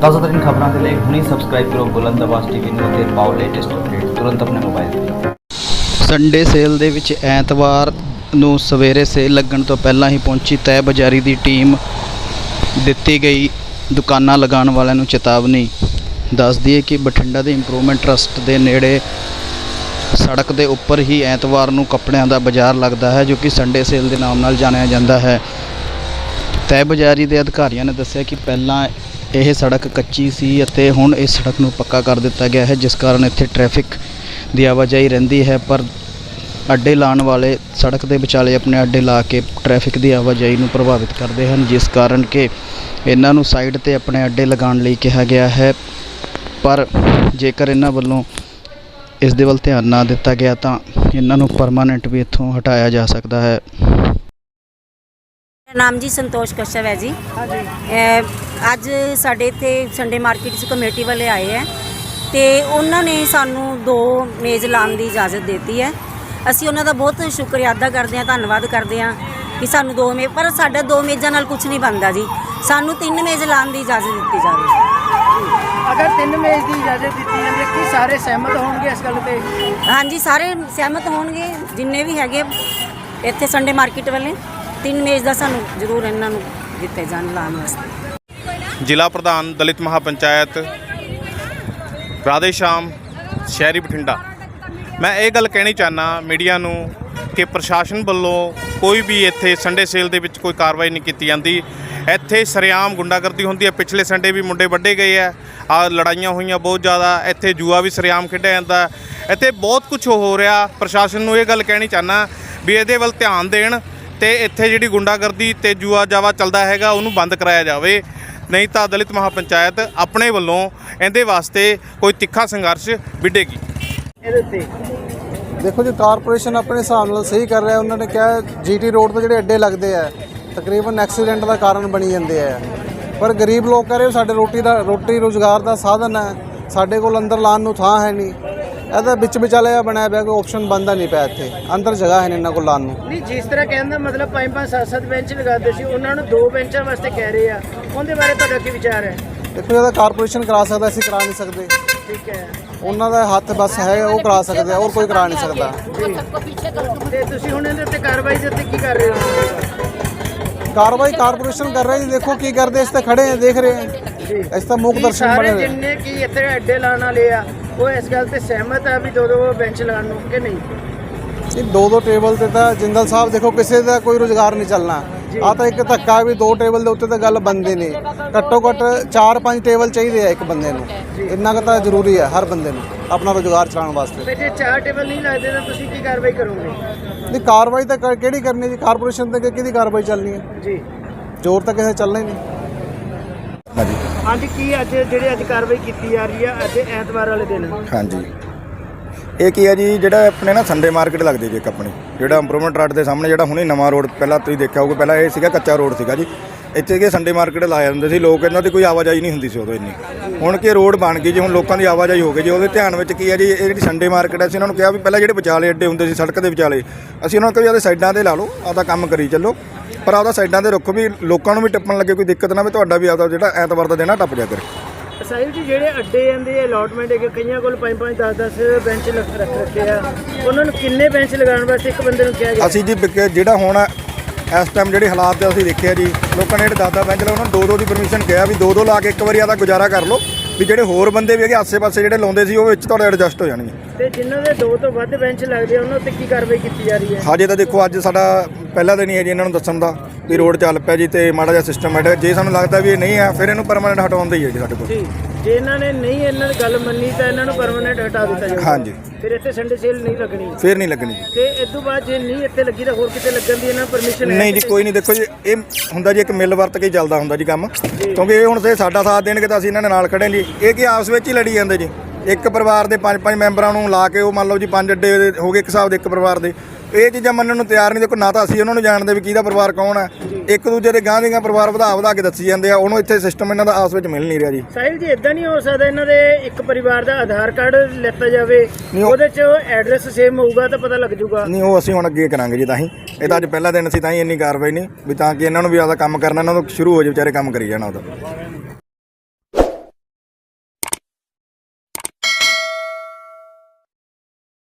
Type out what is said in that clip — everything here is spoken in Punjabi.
ਤਾਜ਼ਾ ਖਬਰਾਂ ਦੇ ਲਈ ਹੁਣੇ ਸਬਸਕ੍ਰਾਈਬ ਕਰੋ ਬੁਲੰਦ ਆਵਾਜ਼ ਟੀਵੀ ਨੂੰ ਅਤੇ ਪਾਓ ਲੇਟੈਸਟ ਅਪਡੇਟ ਤੁਰੰਤ ਆਪਣੇ ਮੋਬਾਈਲ ਤੇ। ਸੰਡੇ ਸੇਲ ਦੇ ਵਿੱਚ ਐਤਵਾਰ ਨੂੰ ਸਵੇਰੇ ਸੇਲ ਲੱਗਣ ਤੋਂ ਪਹਿਲਾਂ ਹੀ ਪਹੁੰਚੀ ਤੈ ਬਜ਼ਾਰੀ ਦੀ ਟੀਮ ਦਿੱਤੀ ਗਈ ਦੁਕਾਨਾਂ ਲਗਾਉਣ ਵਾਲਿਆਂ ਨੂੰ ਚੇਤਾਵਨੀ। ਦੱਸ ਦਈਏ ਕਿ ਬਠਿੰਡਾ ਦੇ ਇੰਪਰੂਵਮੈਂਟ ਟਰਸਟ ਦੇ ਨੇੜੇ ਸੜਕ ਦੇ ਉੱਪਰ ਹੀ ਐਤਵਾਰ ਨੂੰ ਕੱਪੜਿਆਂ ਦਾ ਬਾਜ਼ਾਰ ਲੱਗਦਾ ਹੈ, ਜੋ ਕਿ ਸੰਡੇ ਸੇਲ ਦੇ ਨਾਮ ਨਾਲ ਜਾਣਿਆ ਜਾਂਦਾ ਹੈ। ਤੈ ਬਜ਼ਾਰੀ ਦੇ ਅਧਿਕਾਰੀਆਂ ਨੇ ਦੱਸਿਆ ਕਿ ਪਹਿਲਾਂ ਇਹ ਸੜਕ ਕੱਚੀ ਸੀ ਅਤੇ ਹੁਣ ਇਸ ਸੜਕ ਨੂੰ ਪੱਕਾ ਕਰ ਦਿੱਤਾ ਗਿਆ ਹੈ, ਜਿਸ ਕਾਰਨ ਇੱਥੇ ਟ੍ਰੈਫਿਕ ਦੀ ਆਵਾਜਾਈ ਰਹਿੰਦੀ ਹੈ, ਪਰ ਅੱਡੇ ਲਾਉਣ ਵਾਲੇ ਸੜਕ ਦੇ ਵਿਚਾਲੇ ਆਪਣੇ ਅੱਡੇ ਲਾ ਕੇ ਟ੍ਰੈਫਿਕ ਦੀ ਆਵਾਜਾਈ ਨੂੰ ਪ੍ਰਭਾਵਿਤ ਕਰਦੇ ਹਨ, ਜਿਸ ਕਾਰਨ ਕਿ ਇਹਨਾਂ ਨੂੰ ਸਾਈਡ ਤੇ ਆਪਣੇ ਅੱਡੇ ਲਗਾਉਣ ਲਈ ਕਿਹਾ ਗਿਆ ਹੈ। ਪਰ ਜੇਕਰ ਇਹਨਾਂ ਵੱਲੋਂ ਇਸ ਦੇ ਵੱਲ ਧਿਆਨ ਨਾ ਦਿੱਤਾ ਗਿਆ ਤਾਂ ਇਹਨਾਂ ਨੂੰ ਪਰਮਾਨੈਂਟ ਵੀ ਇੱਥੋਂ ਹਟਾਇਆ ਜਾ ਸਕਦਾ ਹੈ। ਨਾਮ ਜੀ ਸੰਤੋਸ਼ ਕਸ਼ਵ ਹੈ ਜੀ। ਅੱਜ ਸਾਡੇ ਇੱਥੇ ਸੰਡੇ ਮਾਰਕੀਟ 'ਚ ਕਮੇਟੀ ਵਾਲੇ ਆਏ ਹੈ ਤੇ ਉਹਨਾਂ ਨੇ ਸਾਨੂੰ ਦੋ ਮੇਜ਼ ਲਾਉਣ ਦੀ ਇਜਾਜ਼ਤ ਦਿੱਤੀ ਹੈ। ਅਸੀਂ ਉਹਨਾਂ ਦਾ ਬਹੁਤ ਸ਼ੁਕਰੀਆ ਅਦਾ ਕਰਦੇ ਹਾਂ ਧੰਨਵਾਦ ਕਰਦੇ ਹਾਂ ਕਿ ਸਾਨੂੰ ਦੋ ਮੇ ਪਰ ਸਾਡਾ ਦੋ ਮੇਜ਼ਾਂ ਨਾਲ ਕੁਝ ਨਹੀਂ ਬਣਦਾ ਜੀ। ਸਾਨੂੰ ਤਿੰਨ ਮੇਜ਼ ਲਾਉਣ ਦੀ ਇਜਾਜ਼ਤ ਦਿੱਤੀ ਜਾਵੇ। ਅਗਰ ਤਿੰਨ ਮੇਜ਼ ਦੀ ਇਜਾਜ਼ਤ ਦਿੱਤੀ ਜਾਂਦੀ ਹੈ ਕਿ ਸਾਰੇ ਸਹਿਮਤ ਹੋਣਗੇ ਇਸ ਗੱਲ ਤੇ? ਹਾਂਜੀ ਸਾਰੇ ਸਹਿਮਤ ਹੋਣਗੇ ਜਿੰਨੇ ਵੀ ਹੈਗੇ ਇੱਥੇ ਸੰਡੇ ਮਾਰਕੀਟ ਵਾਲੇ। ਤਿੰਨ ਮੇਜ਼ ਦਾ ਸਾਨੂੰ ਜ਼ਰੂਰ ਇਹਨਾਂ ਨੂੰ ਦਿੱਤੇ ਜਾਣ ਲਾਉਣ ਵਾਸਤੇ। ਜ਼ਿਲ੍ਹਾ ਪ੍ਰਧਾਨ ਦਲਿਤ ਮਹਾਪੰਚਾਇਤ, ਰਾਧੇ ਸ਼ਾਮ, ਸ਼ਹਿਰੀ ਬਠਿੰਡਾ। ਮੈਂ ਇਹ ਗੱਲ ਕਹਿਣੀ ਚਾਹਨਾ ਮੀਡੀਆ ਨੂੰ ਕਿ ਪ੍ਰਸ਼ਾਸਨ ਵੱਲੋਂ ਕੋਈ ਵੀ ਇੱਥੇ ਸੰਡੇ ਸੇਲ ਦੇ ਵਿੱਚ ਕੋਈ ਕਾਰਵਾਈ ਨਹੀਂ ਕੀਤੀ ਜਾਂਦੀ। ਇੱਥੇ ਸਰਿਆਮ ਗੁੰਡਾਗਰਦੀ ਹੁੰਦੀ ਹੈ। ਪਿਛਲੇ ਸੰਡੇ ਵੀ ਮੁੰਡੇ ਵੱਡੇ ਗਏ ਆ ਆ ਲੜਾਈਆਂ ਹੋਈਆਂ ਬਹੁਤ ਜ਼ਿਆਦਾ। ਇੱਥੇ ਜੂਆ ਵੀ ਸਰਿਆਮ ਖੇਡਿਆ ਜਾਂਦਾ ਇੱਥੇ ਬਹੁਤ ਕੁਝ ਹੋ ਰਿਹਾ। ਪ੍ਰਸ਼ਾਸਨ ਨੂੰ ਇਹ ਗੱਲ ਕਹਿਣੀ ਚਾਹਨਾ ਵੀ ਇਹਦੇ ਵੱਲ ਧਿਆਨ ਦੇਣ। ਤੇ ਇੱਥੇ ਜਿਹੜੀ ਗੁੰਡਾਗਰਦੀ ਤੇ ਜੂਆ ਜਾਵਾ ਚੱਲਦਾ ਹੈਗਾ, ਉਹਨੂੰ ਬੰਦ ਕਰਾਇਆ ਜਾਵੇ। ਨਹੀਂ ਤਾਂ ਦਲਿਤ ਮਹਾਪੰਚਾਇਤ ਆਪਣੇ ਵੱਲੋਂ ਇਹਦੇ ਵਾਸਤੇ ਕੋਈ ਤਿੱਖਾ ਸੰਘਰਸ਼ ਵਿੱਢੇਗੀ। ਇਹਦੇ 'ਤੇ ਦੇਖੋ ਜੀ, ਕਾਰਪੋਰੇਸ਼ਨ ਆਪਣੇ ਹਿਸਾਬ ਨਾਲ ਸਹੀ ਕਰ ਰਿਹਾ। ਉਹਨਾਂ ਨੇ ਕਿਹਾ, ਜੀਟੀ ਰੋਡ ਤੋਂ ਜਿਹੜੇ ਅੱਡੇ ਲੱਗਦੇ ਆ, ਤਕਰੀਬਨ ਐਕਸੀਡੈਂਟ ਦਾ ਕਾਰਨ ਬਣੀ ਜਾਂਦੇ ਆ। ਪਰ ਗਰੀਬ ਲੋਕ ਕਹ ਰਹੇ ਸਾਡੇ ਰੋਟੀ ਦਾ, ਰੋਟੀ ਰੋਜ਼ਗਾਰ ਦਾ ਸਾਧਨ ਹੈ ਸਾਡੇ ਕੋਲ ਅੰਦਰ ਲਾਣ ਨੂੰ ਥਾਂ ਹੈ ਨਹੀਂ। ਇਹਦਾ ਵਿੱਚ ਵਿਚਾਲੇ ਆ ਬਣਾਇਆ ਪਿਆ ਕੋਈ ਆਪਸ਼ਨ ਬੰਦਾ ਨਹੀਂ ਪਿਆ ਇੱਥੇ। ਅੰਦਰ ਜਗ੍ਹਾ ਹੈ ਨਹੀਂ ਇਹਨਾਂ ਕੋਲ ਲਾਣ ਨੂੰ। ਨਹੀਂ ਜਿਸ ਤਰ੍ਹਾਂ ਕਹਿਣ ਦਾ ਮਤਲਬ ਪੰਜ ਪੰਜ ਸੱਤ ਸੱਤ ਬੈਂਚ ਲਗਾਉਂਦੇ ਸੀ ਉਹਨਾਂ ਨੂੰ ਦੋ ਬੈਂਚਾਂ ਵਾਸਤੇ ਕਹਿ ਰਹੇ ਆ। ਉਹਦੇ ਬਾਰੇ ਤੁਹਾਡਾ ਕੀ ਵਿਚਾਰ ਹੈ? ਦੇਖੋ ਇਹਦਾ ਕਾਰਪੋਰੇਸ਼ਨ ਕਰਾ ਸਕਦਾ ਅਸੀਂ ਕਰਾ ਨਹੀਂ ਸਕਦੇ। ਠੀਕ ਹੈ। ਉਹਨਾਂ ਦਾ ਹੱਥ ਬਸ ਹੈ ਉਹ ਕਰਾ ਸਕਦੇ ਆ ਹੋਰ ਕੋਈ ਕਰਾ ਨਹੀਂ ਸਕਦਾ। ਤੇ ਤੁਸੀਂ ਹੁਣ ਇਹਦੇ ਉੱਤੇ ਕਾਰਵਾਈ ਦੇ ਉੱਤੇ ਕੀ ਕਰ ਰਹੇ ਹੋ? ਕਾਰਵਾਈ ਕਾਰਪੋਰੇਸ਼ਨ ਕਰ ਰਹੀ ਹੈ ਦੇਖੋ ਕੀ ਕਰਦੇ ਇਸ ਤੇ ਖੜੇ ਆ ਦੇਖ ਰਹੇ ਆ। ਇਸ ਤਾਂ ਮੁੱਖ ਦਰਸ਼ਨ ਬਣੇ। ਜਿੰਨੇ ਕੀ ਇੱਥੇ ਅੱਡੇ ਲਾਉਣ ਵਾਲੇ ਆ ਉਹ ਇਸ ਗੱਲ ਤੇ ਸਹਿਮਤ ਆ ਵੀ ਦੋ ਦੋ ਬੈਂਚ ਲਗਾਉਣ ਨੂੰ ਕਿ ਨਹੀਂ? ਇਹ ਦੋ ਦੋ ਟੇਬਲ ਤੇ ਤਾਂ ਜਿੰਦਲ ਸਾਹਿਬ ਦੇਖੋ ਕਿਸੇ ਦਾ ਕੋਈ ਰੋਜ਼ਗਾਰ ਨਹੀਂ ਚੱਲਣਾ। ਆ ਤਾਂ ਇੱਕ ਧੱਕਾ ਵੀ ਦੋ ਟੇਬਲ ਦੇ ਉੱਤੇ ਤਾਂ ਗੱਲ ਬੰਦੇ ਨਹੀਂ ਘੱਟੋ ਘੱਟ 4-5 ਟੇਬਲ ਚਾਹੀਦੇ ਆ ਇੱਕ ਬੰਦੇ ਨੂੰ। ਇੰਨਾ ਤਾਂ ਜ਼ਰੂਰੀ ਹੈ ਹਰ ਬੰਦੇ ਨੂੰ ਆਪਣਾ ਰੋਜ਼ਗਾਰ ਚਲਾਉਣ ਵਾਸਤੇ। ਤੇ ਜੇ ਚਾਰ ਟੇਬਲ ਨਹੀਂ ਲੱਗਦੇ ਤਾਂ ਤੁਸੀਂ ਕੀ ਕਾਰਵਾਈ ਕਰੋਗੇ? ਨਹੀਂ ਕਾਰਵਾਈ ਤਾਂ ਕਿਹੜੀ ਕਰਨੀ ਜੀ? ਕਾਰਪੋਰੇਸ਼ਨ ਤੇ ਕਿਹਦੀ ਕਾਰਵਾਈ ਚੱਲਣੀ ਹੈ ਜੀ। ਜ਼ੋਰ ਤਾਂ ਕਿਸੇ ਚੱਲਣਾ ਹੀ ਨਹੀਂ। ਹਾਂਜੀ। ਕੀ ਅੱਜ ਜਿਹੜੇ ਅੱਜ ਕਾਰਵਾਈ ਕੀਤੀ ਜਾ ਰਹੀ ਆ ਅੱਜ ਐਤਵਾਰ ਵਾਲੇ ਦਿਨ? ਹਾਂਜੀ। ਇਹ ਕੀ ਹੈ ਜੀ ਜਿਹੜਾ ਆਪਣੇ ਨਾ ਸੰਡੇ ਮਾਰਕੀਟ ਲੱਗਦੀ ਜੀ ਇੱਕ ਆਪਣੀ ਜਿਹੜਾ ਇੰਪਰੂਵਮੈਂਟ ਰੋਡ ਦੇ ਸਾਹਮਣੇ ਜਿਹੜਾ ਹੁਣੇ ਨਵਾਂ ਰੋਡ ਪਹਿਲਾਂ ਤੁਸੀਂ ਦੇਖਿਆ ਹੋਊਗਾ ਪਹਿਲਾਂ ਇਹ ਸੀਗਾ ਕੱਚਾ ਰੋਡ ਸੀਗਾ ਜੀ। ਇੱਥੇ ਕੀ ਸੰਡੇ ਮਾਰਕੀਟ ਲਾਇਆ ਹੁੰਦੇ ਸੀ ਲੋਕ ਇਹਨਾਂ ਦੀ ਕੋਈ ਆਵਾਜਾਈ ਨਹੀਂ ਹੁੰਦੀ ਸੀ ਉਦੋਂ ਇੰਨੀ। ਹੁਣ ਕੀ ਰੋਡ ਬਣ ਗਈ ਜੀ ਹੁਣ ਲੋਕਾਂ ਦੀ ਆਵਾਜਾਈ ਹੋ ਗਈ ਜੀ ਉਹਦੇ ਧਿਆਨ ਵਿੱਚ ਕੀ ਹੈ ਜੀ ਇਹ ਜਿਹੜੀ ਸੰਡੇ ਮਾਰਕੀਟ ਹੈ ਅਸੀਂ ਇਹਨਾਂ ਨੂੰ ਕਿਹਾ ਵੀ ਪਹਿਲਾਂ ਜਿਹੜੇ ਵਿਚਾਲੇ ਅੱਡੇ ਹੁੰਦੇ ਸੀ ਸੜਕ ਦੇ ਵਿਚਾਲੇ ਅਸੀਂ ਉਹਨਾਂ ਨੂੰ ਕਿਹਾ ਵੀ ਆਪਦੇ ਸਾਈਡਾਂ ਤੇ ਲਾ ਲਓ ਆਪਦਾ ਕੰਮ ਕਰੀ ਚੱਲੋ। ਪਰ ਆਪਦਾ ਸਾਈਡਾਂ ਤੇ ਰੱਖੋ ਵੀ ਲੋਕਾਂ ਨੂੰ ਵੀ ਟੱਪਣ ਲੱਗੇ ਕੋਈ ਦਿੱਕਤ ਨਾ ਆਵੇ ਤੁਹਾਡਾ ਵੀ ਆਪਦਾ ਜਿਹੜਾ ਐਤਵਾਰ ਦਾ ਦਿਨ ਆ ਟੱਪ ਜਾ ਕਰੇ। ਸਾਹਿਬ ਜੀ ਜਿਹੜੇ ਅੱਡੇ ਜਾਂਦੇ ਅਲਾਟਮੈਂਟ ਹੈਗੇ ਕਈਆਂ ਕੋਲ 5 5 10 10 ਬੈਂਚ ਰੱਖ ਰੱਖ ਰੱਖੇ ਆ। ਉਹਨਾਂ ਨੂੰ ਕਿੰਨੇ ਬੈਂਚ ਲਗਾਉਣ ਵਾਸਤੇ ਇੱਕ ਬੰਦੇ ਨੂੰ ਕਿਹਾ ਗਿਆ? ਅਸੀਂ ਜੀ ਬਿਕ- ਜਿਹੜਾ ਹੁਣ ਇਸ ਟਾਈਮ ਜਿਹੜੇ ਹਾਲਾਤ ਅਸੀਂ ਦੇਖਿਆ ਜੀ ਲੋਕਾਂ ਨੇ ਜਿਹੜੇ ਦਾਦਾ ਬੈਂਚ ਉਹਨਾਂ ਨੂੰ ਦੋ ਦੋ ਦੀ ਪਰਮਿਸ਼ਨ ਕਿਹਾ ਵੀ ਦੋ ਦੋ ਲਾ ਕੇ ਇੱਕ ਵਾਰੀ ਆਦਾ ਗੁਜ਼ਾਰਾ ਕਰ ਲਓ। ਵੀ ਜਿਹੜੇ ਹੋਰ ਬੰਦੇ ਵੀ ਹੈਗੇ ਆਸੇ-ਪਾਸੇ ਜਿਹੜੇ ਲਾਉਂਦੇ ਸੀ ਉਹ ਵਿੱਚ ਤੁਹਾਡੇ ਐਡਜਸਟ ਹੋ ਜਾਣਗੇ। ਤੇ ਜਿਨ੍ਹਾਂ ਦੇ ਦੋ ਤੋਂ ਵੱਧ ਬੈਂਚ ਲੱਗਦੇ ਆ ਉਹਨਾਂ ਉੱਤੇ ਕੀ ਕਾਰਵਾਈ ਕੀਤੀ ਜਾ ਰਹੀ ਹੈ? ਹਾਜੇ ਤਾਂ ਦੇਖੋ ਅੱਜ ਸਾਡਾ ਪਹਿਲਾ ਦਿਨ ਹੀ ਹੈ ਜੀ ਇਹਨਾਂ ਨੂੰ ਦੱਸਣ ਦਾ ਵੀ ਰੋਡ ਚੱਲ ਪਿਆ ਜੀ ਤੇ ਮਾੜਾ ਜਿਹਾ ਸਿਸਟਮ ਹੈ। ਜੇ ਸਾਨੂੰ ਲੱਗਦਾ ਵੀ ਇਹ ਨਹੀਂ ਹੈ ਫਿਰ ਇਹਨੂੰ ਪਰਮਾਨੈਂਟ ਹਟਾਉਣ ਦਾ ਹੀ ਹੈ ਜੀ ਸਾਡੇ ਕੋਲ। ਜੀ। ਜੇ ਇਹਨਾਂ ਨੇ ਨਹੀਂ ਇਹਨਾਂ ਦੀ ਗੱਲ ਮੰਨੀ ਤਾਂ ਇਹਨਾਂ ਨੂੰ ਪਰਮਨੈਂਟ ਹਟਾ ਦਿੱਤਾ ਜਾਊਗਾ। ਹਾਂਜੀ। ਫਿਰ ਇੱਥੇ ਸੰਡੇ ਸੇਲ ਨਹੀਂ ਲੱਗਣੀ। ਫਿਰ ਨਹੀਂ ਲੱਗਣੀ ਜੀ। ਤੇ ਇਸ ਤੋਂ ਬਾਅਦ ਜੇ ਨਹੀਂ ਇੱਥੇ ਲੱਗੀ ਤਾਂ ਹੋਰ ਕਿਤੇ ਲੱਗਣ ਦੀ ਇਹਨਾਂ ਪਰਮਿਸ਼ਨ ਹੈ ਨਹੀਂ ਜੀ ਕੋਈ ਨਹੀਂ ਦੇਖੋ ਜੀ ਇਹ ਹੁੰਦਾ ਜੀ ਇੱਕ ਮਿਲ ਵਰਤ ਕੇ ਹੀ ਚੱਲਦਾ ਹੁੰਦਾ ਜੀ ਕੰਮ। ਕਿਉਂਕਿ ਇਹ ਹੁਣ ਤੇ ਸਾਡਾ ਸਾਥ ਦੇਣਗੇ ਤਾਂ ਅਸੀਂ ਇਹਨਾਂ ਦੇ ਨਾਲ ਖੜੇ ਜੀ। ਇਹ ਕੀ ਆਪਸ ਵਿੱਚ ਹੀ ਲੜੀ ਜਾਂਦੇ ਜੀ? ਇੱਕ ਪਰਿਵਾਰ ਦੇ ਪੰਜ ਪੰਜ ਮੈਂਬਰਾਂ ਨੂੰ ਲਾ ਕੇ ਉਹ ਮੰਨ ਲਓ ਜੀ ਪੰਜ ਅੱਡੇ ਹੋ ਗਏ ਇੱਕ ਹਿਸਾਬ ਦੇ ਇੱਕ ਪਰਿਵਾਰ ਦੇ। ਇਹ ਚੀਜ਼ਾਂ ਮੰਨਣ ਨੂੰ ਤਿਆਰ ਨਹੀਂ ਦੇਖੋ ਨਾ ਤਾਂ ਅਸੀਂ ਉਹਨਾਂ ਨੂੰ ਜਾਣਦੇ ਵੀ ਕਿਹਦਾ ਪਰਿਵਾਰ ਕੌਣ ਹੈ ਇੱਕ ਦੂਜੇ ਦੇ ਗਾਂ ਦੀਆਂ ਪਰਿਵਾਰ ਵਧਾ ਵਧਾ ਕੇ ਦੱਸੀ ਜਾਂਦੇ ਆ ਉਹਨੂੰ ਇੱਥੇ ਸਿਸਟਮ ਇਹਨਾਂ ਦਾ ਆਪਸ ਵਿੱਚ ਮਿਲ ਨਹੀਂ ਰਿਹਾ ਜੀ। ਸਾਹਿਲ ਜੀ ਇਦਾਂ ਨਹੀਂ ਹੋ ਸਕਦਾ ਇਹਨਾਂ ਦੇ ਇੱਕ ਪਰਿਵਾਰ ਦਾ ਆਧਾਰ ਕਾਰਡ ਲੈਤਾ ਜਾਵੇ ਉਹਦੇ 'ਚ ਐਡਰੈਸ ਸੇਮ ਹੋਊਗਾ ਤਾਂ ਪਤਾ ਲੱਗ ਜਾਊਗਾ। ਨਹੀਂ ਉਹ ਅਸੀਂ ਹੁਣ ਅੱਗੇ ਕਰਾਂਗੇ ਜੀ ਤਾਂ ਹੀ। ਇਹ ਤਾਂ ਅੱਜ ਪਹਿਲਾ ਦਿਨ ਸੀ ਤਾਂ ਹੀ ਇੰਨੀ ਕਾਰਵਾਈ ਨਹੀਂ ਵੀ ਤਾਂ ਕਿ ਇਹਨਾਂ ਨੂੰ ਵੀ ਆਪਦਾ ਕੰਮ ਕਰਨਾ ਇਹਨਾਂ ਤੋਂ ਸ਼ੁਰੂ ਹੋ ਜੇ ਵਿਚਾਰੇ ਕੰਮ ਕਰੀ ਜਾਣਾ ਉਹਦਾ